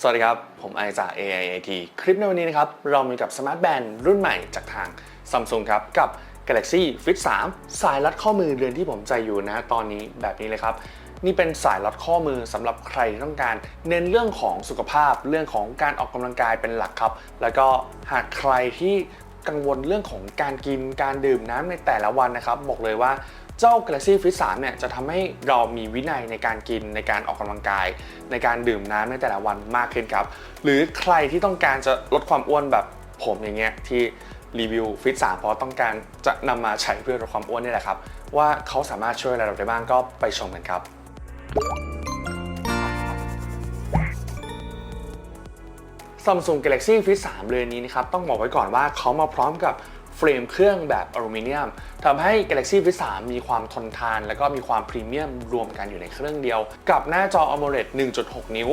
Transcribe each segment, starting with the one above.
สวัสดีครับ ผมไอจาก AIAT คลิปในวันนี้นะครับ เรามีกับสมาร์ทแบนด์รุ่นใหม่จากทาง Samsung ครับ กับ Galaxy Fit 3 สายรัดข้อมือเรือนที่ผมใจอยู่นะตอนนี้แบบนี้เลยครับ นี่เป็นสายรัดข้อมือสำหรับใครที่ต้องการ เน้นเรื่องของสุขภาพเรื่องของการออกกำลังกายเป็นหลักครับ แล้วก็หากใครที่กังวลเรื่องของการกินการดื่มน้ำในแต่ละวันนะครับ บอกเลยว่า เจ้า Galaxy Fit 3เนี่ยจะทำให้เรามีวินัยในการกินในการออกกำลังกาย ในการดื่มน้ำในแต่ละวันมากขึ้นครับ หรือใครที่ต้องการจะลดความอ้วนแบบผมอย่างเงี้ยที่รีวิว Fit 3เพราะต้องการจะนำมาใช้เพื่อลดความอ้วนนี่แหละครับ ว่าเขาสามารถช่วยอะไรเราได้บ้างก็ไปชมกันครับ Samsung Galaxy Fit 3เรือนนี้นะครับ ต้องบอกไว้ก่อนว่าเขามาพร้อมกับ เฟรมเครื่องแบบอลูมิเนียมทำให้ Galaxy Fit 3มีความทนทาน และก็มีความพรีเมียมรวมกันอยู่ในเครื่องเดียว กับหน้าจอ AMOLED 1.6 นิ้ว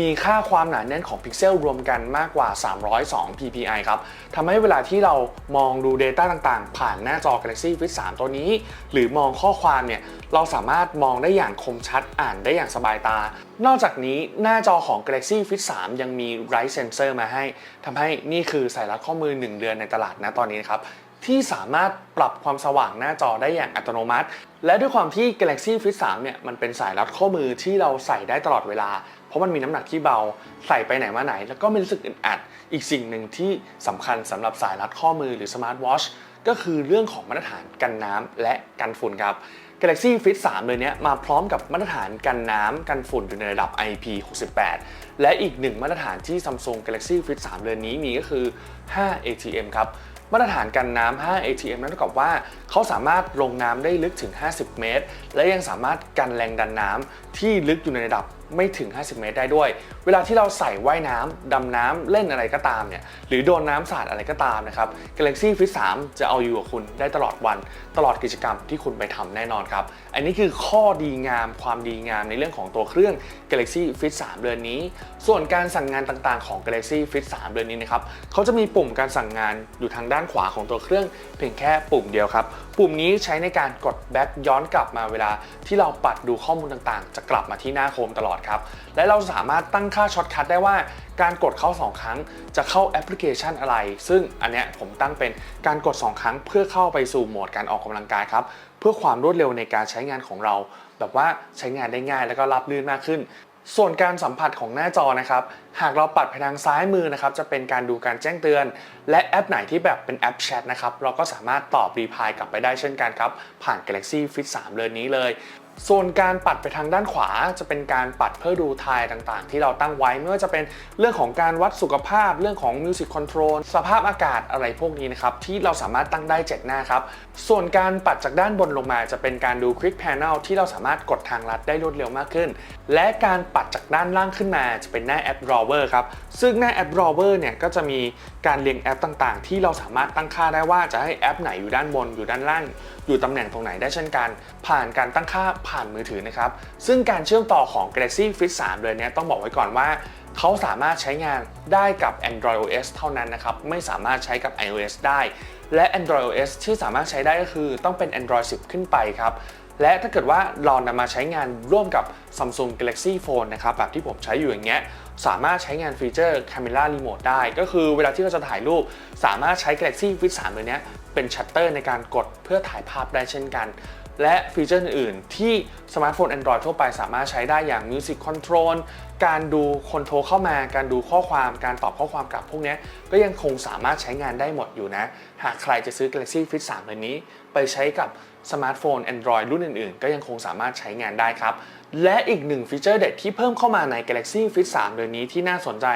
มีค่าความหนาแน่นของพิกเซลรวมกันมากกว่า 302 ppi ครับทำให้เวลาที่เรามองดู Data ต่างๆ ผ่านหน้าจอ Galaxy Fit 3 ตัวนี้ หรือมองข้อความเนี่ย เราสามารถมองได้อย่างคมชัดอ่านได้อย่างสบายตา นอกจากนี้หน้าจอของ Galaxy Fit 3 ยังมี Light Sensor มาให้ทำให้นี่คือสายรัดข้อมือ 1 เดือนในตลาดนะตอนนี้ครับที่สามารถปรับความสว่างหน้าจอได้อย่างอัตโนมัติ และด้วยความที่ Galaxy Fit 3 เนี่ยมันเป็นสายรัดข้อมือที่เราใส่ได้ตลอดเวลา เพราะมันมีน้ำหนักที่เบาใส่ไปไหนมาไหน แล้วก็ไม่รู้สึกอึดอัด อีกสิ่งหนึ่งที่สำคัญสำหรับสายรัดข้อมือหรือสมาร์ทวอชก็คือเรื่องของมาตรฐานกันน้ำและกันฝุ่นครับ Galaxy Fit 3 เลยเนี้ยมาพร้อมกับมาตรฐานกันน้ำกันฝุ่นอยู่ในระดับ IP68 และอีกหนึ่งมาตรฐานที่ Samsung Galaxy Fit 3เรือนนี้มีก็คือ 5 ATM ครับมาตรฐานกันน้ำ 5 ATM นั่นเท่ากับว่าเขาสามารถลงน้ำได้ลึกถึง 50 เมตร และยังสามารถกันแรงดันน้ำที่ลึกอยู่ในระดับไม่ถึง 50 เมตรได้ด้วย เวลาที่เราใส่ว่ายน้ำดำน้ำเล่นอะไรก็ตามเนี่ย หรือโดนน้ำสาดอะไรก็ตามนะครับ Galaxy Fit 3 จะเอาอยู่กับคุณได้ตลอดวัน ตลอดกิจกรรมที่คุณไปทำแน่นอนครับ อันนี้คือข้อดีงามความดีงามในเรื่องของตัวเครื่อง Galaxy Fit 3เดือนนี้ส่วนการสั่งงานต่างๆของ Galaxy Fit 3เดือนนี้นะครับเขาจะมีปุ่มการสั่งงานอยู่ทางด้านขวาของตัวเครื่อง เพียงแค่ปุ่มเดียวครับ ปุ่มนี้ใช้ในการกดแบ็กย้อนกลับมาเวลาที่เราปัดดูข้อมูลต่างๆ จะกลับมาที่หน้าโคมตลอดครับ และเราสามารถตั้งค่าช็อตคัทได้ว่าการกดเข้า 2 ครั้งจะเข้าแอปพลิเคชันอะไร ซึ่งอันเนี้ยผมตั้งเป็นการกด 2 ครั้งเพื่อเข้าไปสู่โหมดการออกกำลังกายครับ เพื่อความรวดเร็วในการใช้งานของเรา แบบว่าใช้งานได้ง่ายแล้วก็รับลื่นมากขึ้น ส่วนการสัมผัสของหน้าจอนะครับ หากเราปัดไปทางซ้ายมือนะครับ จะเป็นการดูการแจ้งเตือน และแอปไหนที่แบบเป็นแอปแชทนะครับ เราก็สามารถตอบรีพายกลับไปได้เช่นกันครับ ผ่าน Galaxy Fit 3 เลยนี้เลย ส่วนการปัดไปทางด้านขวาจะเป็นการปัดเพื่อดูทายต่างๆ ที่เราตั้งไว้ไม่ว่าจะเป็นเรื่องของการวัดสุขภาพ เรื่องของ Music Control สภาพอากาศอะไรพวกนี้นะครับ ที่เราสามารถตั้งได้ 7 หน้าครับ ส่วนการปัดจากด้านบนลงมาจะเป็นการดู Quick Panel ที่เราสามารถกดทางลัดได้รวดเร็วมากขึ้น และการปัดจากด้านล่างขึ้นมาจะเป็นหน้าแอป Drawer ครับซึ่งหน้าแอป Drawer เนี่ยก็จะมีการเรียงแอปต่างๆ ที่เราสามารถตั้งค่าได้ว่าจะให้แอปไหนอยู่ด้านบนอยู่ด้านล่าง อยู่ตำแหน่งตรงไหนได้เช่นกัน ผ่านการตั้งค่าผ่านมือถือนะครับ ซึ่งการเชื่อมต่อของ Galaxy Fit 3 เลยเนี้ยต้องบอกไว้ก่อนว่าเขาสามารถใช้งานได้กับ Android OS เท่านั้นนะครับ ไม่สามารถใช้กับ iOS ได้ และ Android OS ที่สามารถใช้ได้ก็คือต้องเป็น Android 10 ขึ้นไปครับ และถ้าเกิดว่าเรานำมาใช้งานร่วมกับ Samsung Galaxy Phone นะครับ แบบที่ผมใช้อยู่อย่างเงี้ย สามารถใช้งานฟีเจอร์ Camera Remote ได้ ก็คือเวลาที่เราจะถ่ายรูป สามารถใช้ Galaxy Fit 3 ตัวเนี้ยเป็นชัตเตอร์ในการกดเพื่อถ่ายภาพได้เช่นกัน และฟีเจอร์อื่นๆ ที่สมาร์ทโฟน Android ทั่วไปสามารถใช้ได้อย่าง Music Control การดูคนโทรเข้ามา การดูข้อความการตอบข้อความกลับพวกนี้ก็ยังคงสามารถใช้งานได้หมดอยู่นะ หากใครจะซื้อ Galaxy Fit 3ตัวนี้ ไปใช้กับสมาร์ทโฟน Android รุ่นอื่นๆ ก็ยังคงสามารถใช้งานได้ครับ และอีกหนึ่งฟีเจอร์เด็ดที่เพิ่มเข้ามาใน Galaxy Fit 3เดือนนี้ที่น่าสนใจ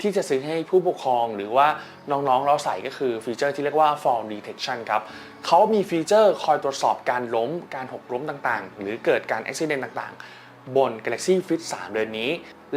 ที่จะซื้อให้ผู้ปกครองหรือว่าน้องๆเราใส่ก็คือฟีเจอร์ที่เรียกว่า Fall Detection ครับเขามีฟีเจอร์คอยตรวจสอบการล้ม การหกล้มต่างๆ หรือเกิดการอุบิเหตุต่างๆ บน Galaxy Fit 3เดือนนี้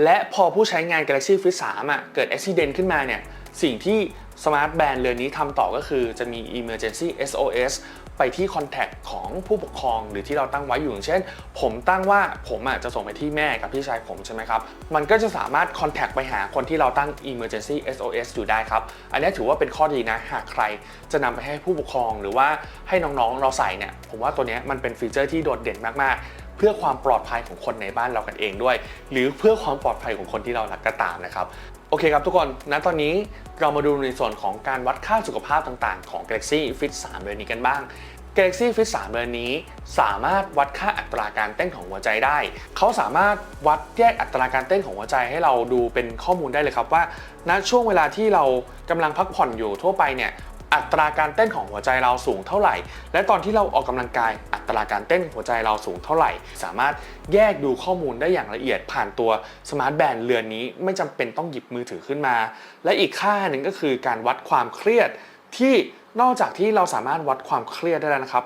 และพอผู้ใช้งาน Galaxy Fit 3อะเกิดอุบิเหตุขึ้นมาเนี่ยสิ่งที่สมาร์ทแบนด์เรือนนี้ทำต่อก็คือจะมี Emergency SOS ไปที่ Contact ของผู้ปกครองหรือที่เราตั้งไว้อยู่อย่างเช่น ผมตั้งว่าผมอะจะส่งไปที่แม่กับพี่ชายผมใช่ไหมครับ มันก็จะสามารถ Contact ไปหาคนที่เราตั้ง Emergency SOS อยู่ได้ครับ อันนี้ถือว่าเป็นข้อดีนะ หากใครจะนำไปให้ผู้ปกครองหรือว่าให้น้องๆเราใส่เนี่ย ผมว่าตัวนี้มันเป็นฟีเจอร์ที่โดดเด่นมากๆ เพื่อความปลอดภัยของคนในบ้านเรากันเองด้วย หรือเพื่อความปลอดภัยของคนที่เรารักก็ตามนะครับโอเคครับทุกคนณตอนนี้เรามาดูในส่วนของการวัดค่าสุขภาพต่างๆ ของ Galaxy Fit 3เดือนนี้กันบ้าง Galaxy Fit 3เดือนนี้สามารถวัดค่าอัตราการเต้นของหัวใจได้ เขาสามารถวัดแยกอัตราการเต้นของหัวใจให้เราดูเป็นข้อมูลได้เลยครับว่า ณช่วงเวลาที่เรากำลังพักผ่อนอยู่ทั่วไปเนี่ย อัตราการเต้นของหัวใจเราสูงเท่าไหร่ และตอนที่เราออกกำลังกาย อัตราการเต้นหัวใจเราสูงเท่าไหร่ สามารถแยกดูข้อมูลได้อย่างละเอียดผ่านตัวสมาร์ทแบนด์เรือนนี้ไม่จำเป็นต้องหยิบมือถือขึ้นมา และอีกค่าหนึ่งก็คือการวัดความเครียดที่นอกจากที่เราสามารถวัดความเครียดได้แล้วนะครับ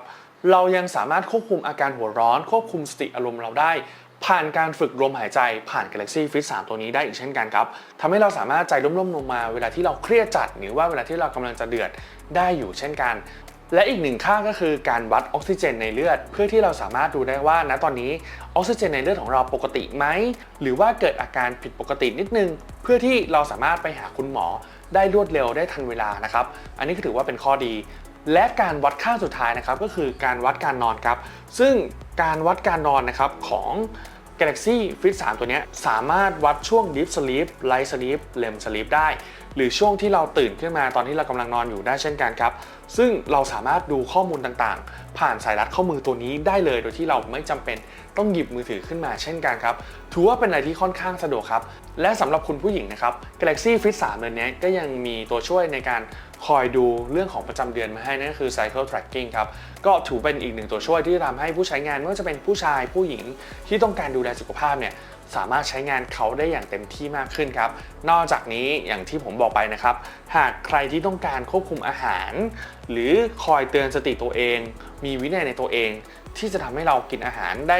เรายังสามารถควบคุมอาการหัวร้อน ควบคุมสติอารมณ์เราได้ ผ่านการฝึกลมหายใจผ่าน Galaxy Fit 3 ตัวนี้ได้อีกเช่นกันครับทำให้เราสามารถใจร่มๆลงมาเวลาที่เราเครียดจัด หรือว่าเวลาที่เรากำลังจะเดือดได้อยู่เช่นกัน และอีกหนึ่งค่าก็คือการวัดออกซิเจนในเลือด เพื่อที่เราสามารถดูได้ว่าณตอนนี้ออกซิเจนในเลือดของเราปกติไหมหรือว่าเกิดอาการผิดปกตินิดนึง เพื่อที่เราสามารถไปหาคุณหมอได้รวดเร็วได้ทันเวลานะครับ อันนี้ก็ถือว่าเป็นข้อดี และการวัดค่าสุดท้ายนะครับก็คือการวัดการนอนครับ ซึ่งการวัดการนอนนะครับของ Galaxy Fit 3 ตัวนี้สามารถวัดช่วง Deep Sleep Light Sleep REM Sleep ได้ หรือช่วงที่เราตื่นขึ้นมาตอนที่เรากำลังนอนอยู่ได้เช่นกันครับ ซึ่งเราสามารถดูข้อมูลต่างๆ ผ่านสายรัดข้อมือตัวนี้ได้เลย โดยที่เราไม่จำเป็นต้องหยิบมือถือขึ้นมาเช่นกันครับ ถือว่าเป็นอะไรที่ค่อนข้างสะดวกครับ และสำหรับคุณผู้หญิงนะครับ Galaxy Fit 3เดือนนี้ก็ยังมีตัวช่วยในการ คอยดูเรื่องของประจำเดือนมาให้นั่นก็คือ Cycle Tracking ครับ ก็ถือเป็นอีกหนึ่งตัวช่วยที่ทำให้ผู้ใช้งานไม่ว่าจะเป็นผู้ชายผู้หญิงที่ต้องการดูแลสุขภาพเนี่ยสามารถใช้งานเขาได้อย่างเต็มที่มากขึ้นครับ นอกจากนี้อย่างที่ผมบอกไปนะครับ หากใครที่ต้องการควบคุมอาหาร หรือคอยเตือนสติตัวเอง มีวินัยในตัวเอง ที่จะทำให้เรากินอาหารได้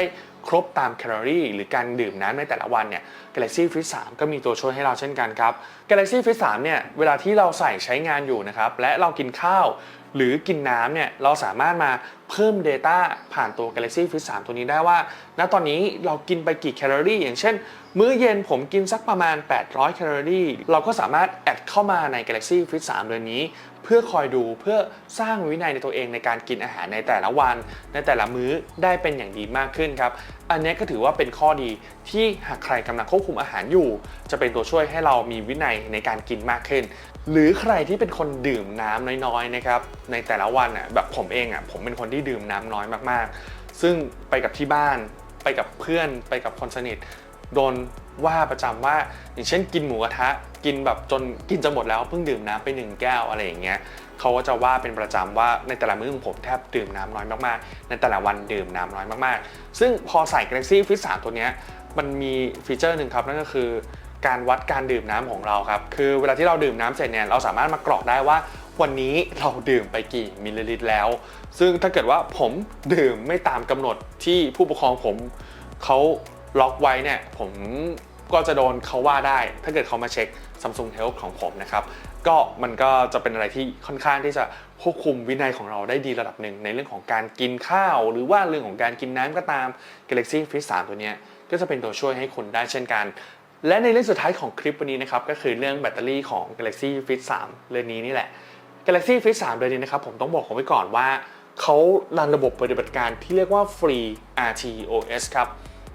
ครบตามแคลอรี่หรือการดื่มน้ำในแต่ละวันเนี่ย Galaxy Fit 3 ก็มีตัวช่วยให้เราเช่นกันครับ Galaxy Fit 3 เนี่ยเวลาที่เราใส่ใช้งานอยู่นะครับและเรากินข้าวหรือกินน้ำเนี่ยเราสามารถมาเพิ่ม Data ผ่านตัว Galaxy Fit 3 ตัวนี้ได้ว่า ณตอนนี้เรากินไปกี่แคลอรี่ อย่างเช่น มื้อเย็นผมกินสักประมาณ 800 แคลอรี่ เราก็สามารถแอดเข้ามาใน Galaxy Fit 3เดือนนี้ เพื่อคอยดูเพื่อสร้างวินัยในตัวเองในการกินอาหารในแต่ละวัน ในแต่ละมื้อได้เป็นอย่างดีมากขึ้นครับ อันนี้ก็ถือว่าเป็นข้อดีที่หากใครกำลังควบคุมอาหารอยู่ จะเป็นตัวช่วยให้เรามีวินัยในการกินมากขึ้น หรือใครที่เป็นคนดื่มน้ำน้อยๆนะครับในแต่ละวันอะแบบผมเองอะผมเป็นคนที่ดื่มน้ำน้อยมากๆ ซึ่งไปกับที่บ้าน ไปกับเพื่อน ไปกับคนสนิทโดน ว่าประจำว่าอย่างเช่นกินหมูกระทะกินแบบจนกินจะหมดแล้วเพิ่งดื่มน้ำไปหนึ่งแก้วอะไรอย่างเงี้ยเขาก็จะว่าเป็นประจำว่าในแต่ละมื้อของผมแทบดื่มน้ำน้อยมากๆ ในแต่ละวันดื่มน้ำน้อยมากๆ ซึ่งพอใส่ Galaxy Fit 3ตัวเนี้ยมันมีฟีเจอร์หนึ่งครับนั่นก็คือการวัดการดื่มน้ำของเราครับ คือเวลาที่เราดื่มน้ำเสร็จเนี่ยเราสามารถมากรอกได้ว่าวันนี้เราดื่มไปกี่มิลลิลิตรแล้ว ซึ่งถ้าเกิดว่าผมดื่มไม่ตามกำหนดที่ผู้ปกครองผมเขาล็อกไว้เนี่ยผม ก็จะโดนเขาว่าได้ ถ้าเกิดเขามาเช็ค Samsung Health ของผมนะครับ ก็มันก็จะเป็นอะไรที่ค่อนข้างที่จะควบคุมวินัยของเราได้ดีระดับหนึ่ง ในเรื่องของการกินข้าว หรือว่าเรื่องของการกินน้ำก็ตาม Galaxy Fit 3 ตัวนี้ก็จะเป็นตัวช่วยให้คุณได้เช่นกัน และในเรื่องสุดท้ายของคลิปวันนี้นะครับก็คือเรื่องแบตเตอรี่ของ Galaxy Fit 3 เรือนนี้นี่แหละ Galaxy Fit 3 เรือนนี้นะครับผมต้องบอกผมไว้ก่อนว่าเขารันระบบปฏิบัติการที่เรียกว่า Free RTOS ครับ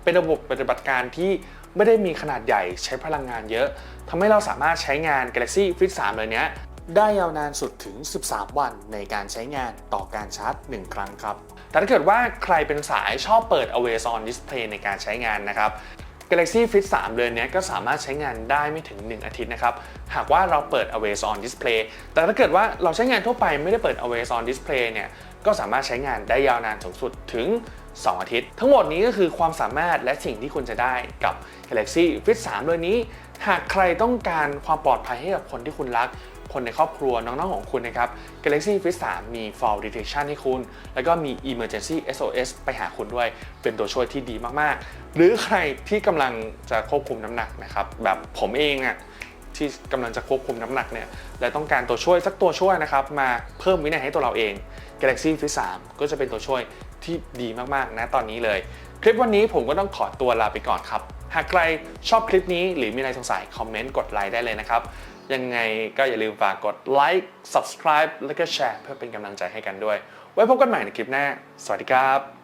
เป็นระบบปฏิบัติการที่ ไม่ได้มีขนาดใหญ่ใช้พลังงานเยอะทำให้เราสามารถใช้งาน Galaxy Fit 3เลยเนี้ยได้ยาวนานสุดถึง 13 วันในการใช้งานต่อการชาร์จ 1 ครั้งครับ แต่ถ้าเกิดว่าใครเป็นสายชอบเปิด Always On Display ในการใช้งานนะครับ Galaxy Fit 3เดือนนี้ก็สามารถใช้งานได้ไม่ถึง 1 อาทิตย์นะครับ หากว่าเราเปิด Always On Display แต่ถ้าเกิดว่าเราใช้งานทั่วไปไม่ได้เปิด Always On Display เนี่ย ก็สามารถใช้งานได้ยาวนานสูงสุดถึง 2 อาทิตย์ ทั้งหมดนี้ก็คือความสามารถและสิ่งที่คุณจะได้กับ Galaxy Fit 3เดือนนี้ หากใครต้องการความปลอดภัยให้กับคนที่คุณรัก คนในครอบครัวน้องๆของคุณนะครับ Galaxy Fit 3มี Fall Detection ให้คุณ แล้วก็มี Emergency SOS ไปหาคุณด้วย เป็นตัวช่วยที่ดีมากๆ หรือใครที่กำลังจะควบคุมน้ำหนักนะครับแบบผมเองอะ ที่กำลังจะควบคุมน้ำหนักเนี่ยและต้องการตัวช่วยสักตัวช่วยนะครับมาเพิ่มวินัยให้ตัวเราเอง Galaxy Fit 3ก็จะเป็นตัวช่วยที่ดีมากๆนะตอนนี้เลย คลิปวันนี้ผมก็ต้องขอตัวลาไปก่อนครับ หากใครชอบคลิปนี้หรือมีอะไรสงสัยคอมเมนต์กดไลค์ได้เลยนะครับ ยังไงก็อย่าลืมฝากกดไลค์ subscribe แล้วก็แชร์เพื่อเป็นกำลังใจให้กันด้วย ไว้พบกันใหม่ในคลิปหน้า สวัสดีครับ